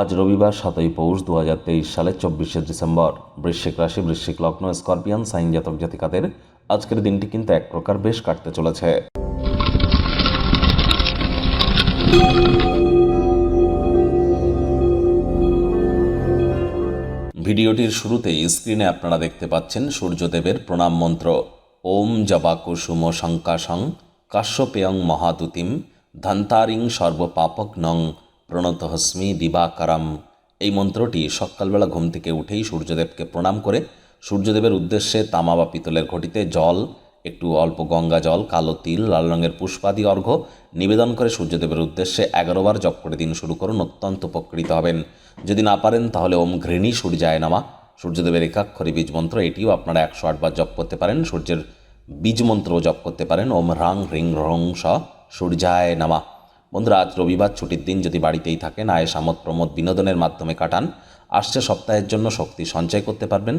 আজ রবিবার সাতই পৌষ দু হাজার তেইশ সালের চব্বিশে ডিসেম্বর। বৃশ্চিক রাশি, বৃশ্চিক লগ্ন, স্করপিয়ান সাইন জাতক জাতিকাদের আজকের দিনটি কিন্তু এক প্রকার বেশ কাটতে চলেছে। ভিডিওটির শুরুতেই স্ক্রিনে আপনারা দেখতে পাচ্ছেন সূর্যদেবের প্রণাম মন্ত্র। ওম জবা কুসুম শঙ্কাশং কাশ্যপেয়ং মহাদুতিম ধন্তারিং সর্বপাপক নং প্রণতহস্মি দিবাকারাম। এই মন্ত্রটি সকালবেলা ঘুম থেকে উঠেই সূর্যদেবকে প্রণাম করে। সূর্যদেবের উদ্দেশ্যে তামা বা পিতলের ঘটিতে জল, একটু অল্প গঙ্গা জল, কালো তিল, লাল রঙের পুষ্পাদি অর্ঘ্য নিবেদন করে সূর্যদেবের উদ্দেশ্যে এগারোবার জপ করে দিন শুরু করুন, অত্যন্ত উপকৃত হবেন। যদি না পারেন, তাহলে ওম ঘৃণী সূর্যায় নামা। সূর্যদেবের একাক্ষরী বীজ মন্ত্র, এটিও আপনারা একশো আটবার জপ করতে পারেন। সূর্যের বীজ মন্ত্রও জপ করতে পারেন। ওম রাং হ্রিং রং স সূর্যায় নামা। বন্ধুরা, আজ রবিবার, ছুটির দিন যদি বাড়িতেই থাকেন, আয় সামত প্রমোদ বিনোদনের মাধ্যমে কাটান, আসছে সপ্তাহের জন্য শক্তি সঞ্চয় করতে পারবেন।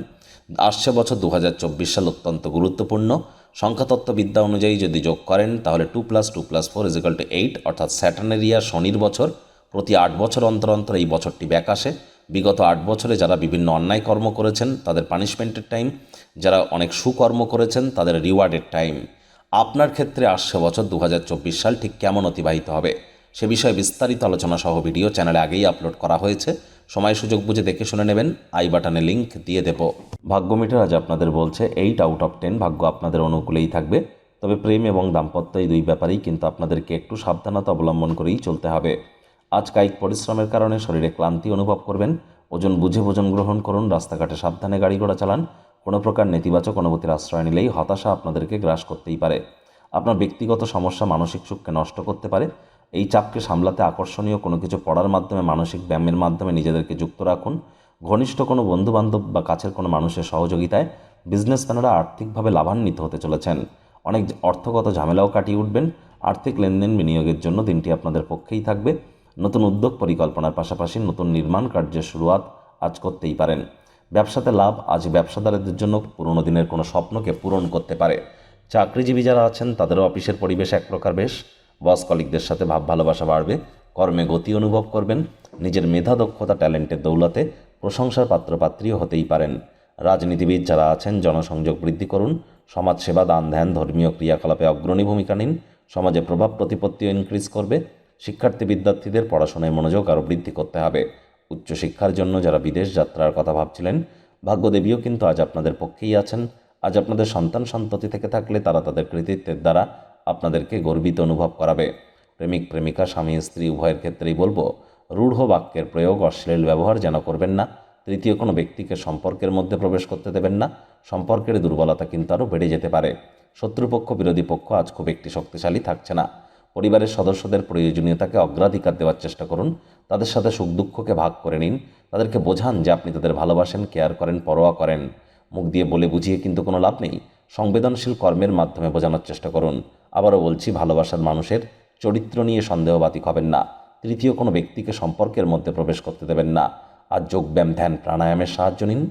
আসছে বছর দু হাজার চব্বিশ সাল অত্যন্ত গুরুত্বপূর্ণ। সংখ্যাতত্ত্ববিদ্যা অনুযায়ী যদি যোগ করেন, তাহলে two plus two plus four is equal two eight অর্থাৎ স্যাটার্নের ইয়ার শনির বছর। প্রতি আট বছর অন্তর অন্তর এই বছরটি ব্যাক আসে। বিগত আট বছরে যারা বিভিন্ন অন্যায় কর্ম করেছেন, তাদের পানিশমেন্টের টাইম যারা অনেক সুকর্ম করেছেন, তাদের রিওয়ার্ডের টাইম আপনার ক্ষেত্রে আসছে বছর দু হাজার চব্বিশ সাল ঠিক কেমন অতিবাহিত হবে? সে বিষয়ে বিস্তারিত আলোচনা সহ ভিডিও চ্যানেলে আগেই আপলোড করা হয়েছে। সময় সুযোগ বুঝে দেখে শুনে নেবেন। আই বাটনে লিংক দিয়ে দেব। ভাগ্য মিটার আজ আপনাদের বলছে এইট আউট অফ টেন ভাগ্য আপনাদের অনুকূলেই থাকবে। তবে প্রেম এবং দাম্পত্য এই দুই ব্যাপারেই কিন্তু আপনাদেরকে একটু সাবধানতা অবলম্বন করেই চলতে হবে। আজ কায়িক পরিশ্রমের কারণে শরীরে ক্লান্তি অনুভব করবেন। ওজন বুঝে ভোজন গ্রহণ করুন। রাস্তাঘাটে সাবধানে গাড়ি ঘোড়া চালান। কোনো প্রকার নেতিবাচক অনুভূতির আশ্রয় নিলেই হতাশা আপনাদেরকে গ্রাস করতেই পারে। আপনার ব্যক্তিগত সমস্যা মানসিক সুখকে নষ্ট করতে পারে। এই চাপকে সামলাতে আকর্ষণীয় কোনো কিছু পড়ার মাধ্যমে, মানসিক ব্যায়ামের মাধ্যমে নিজেদেরকে যুক্ত রাখুন। ঘনিষ্ঠ কোনো বন্ধুবান্ধব বা কাছের কোনো মানুষের সহযোগিতায় বিজনেসম্যানরা আর্থিকভাবে লাভান্বিত হতে চলেছেন। অনেক অর্থগত ঝামেলাও কাটিয়ে উঠবেন। আর্থিক লেনদেন বিনিয়োগের জন্য দিনটি আপনাদের পক্ষেই থাকবে। নতুন উদ্যোগ পরিকল্পনার পাশাপাশি নতুন নির্মাণ কার্যের শুরুয়াত আজ করতেই পারেন। ব্যবসাতে লাভ আজ ব্যবসাদারদের জন্য পুরনো দিনের কোনো স্বপ্নকে পূরণ করতে পারে। চাকরিজীবী যারা আছেন, তাদেরও অফিসের পরিবেশ এক প্রকার বেশ। বস কলিকদের সাথে ভাব ভালোবাসা বাড়বে। কর্মে গতি অনুভব করবেন। নিজের মেধা, দক্ষতা, ট্যালেন্টের দৌলতে প্রশংসার পাত্রপাত্রীও হতেই পারেন। রাজনীতিবিদ যারা আছেন, জনসংযোগ বৃদ্ধি করুন। সমাজসেবা, দান, ধ্যান, ধর্মীয় ক্রিয়াকলাপে অগ্রণী ভূমিকা নিন। সমাজে প্রভাব, প্রতিপত্তিও ইনক্রিজ করবে। শিক্ষার্থী, বিদ্যার্থীদের পড়াশোনায় মনোযোগ আরও বৃদ্ধি করতে হবে। উচ্চশিক্ষার জন্য যারা বিদেশ যাত্রার কথা ভাবছিলেন, ভাগ্যদেবীও কিন্তু আজ আপনাদের পক্ষেই আছেন। আজ আপনাদের সন্তান সন্ততি থেকে থাকলে তারা তাদের কৃতিত্বের দ্বারা আপনাদেরকে গর্বিত অনুভব করাবে। প্রেমিক, প্রেমিকা, স্বামী, স্ত্রী, উভয়ের ক্ষেত্রেই বলব, রূঢ় বাক্যের প্রয়োগ, অশ্লীল ব্যবহার যেন করবেন না। তৃতীয়, কোনো ব্যক্তিকে সম্পর্কের মধ্যে প্রবেশ করতে দেবেন না। সম্পর্কের দুর্বলতা কিন্তু আরও বেড়ে যেতে পারে। শত্রুপক্ষ, বিরোধী পক্ষ আজ খুব একটি শক্তিশালী থাকছে না। পরিবারের সদস্যদের প্রয়োজনীয়তাকে অগ্রাধিকার দেওয়ার চেষ্টা করুন। তাদের সাথে সুখ দুঃখকে ভাগ করে নিন। তাদেরকে বোঝান যে আপনি তাদের ভালোবাসেন কেয়ার করেন, পরোয়া করেন। মুখ দিয়ে বলে বুঝিয়ে কিন্তু কোনো লাভ নেই। সংবেদনশীল কর্মের মাধ্যমে বোঝানোর চেষ্টা করুন। আবারও বলছি, ভালোবাসার মানুষের চরিত্র নিয়ে সন্দেহবাতিক হবেন না। তৃতীয় কোনো ব্যক্তিকে সম্পর্কের মধ্যে প্রবেশ করতে দেবেন না। আর যোগব্যায়াম, ধ্যান, প্রাণায়ামের সাহায্য নিন।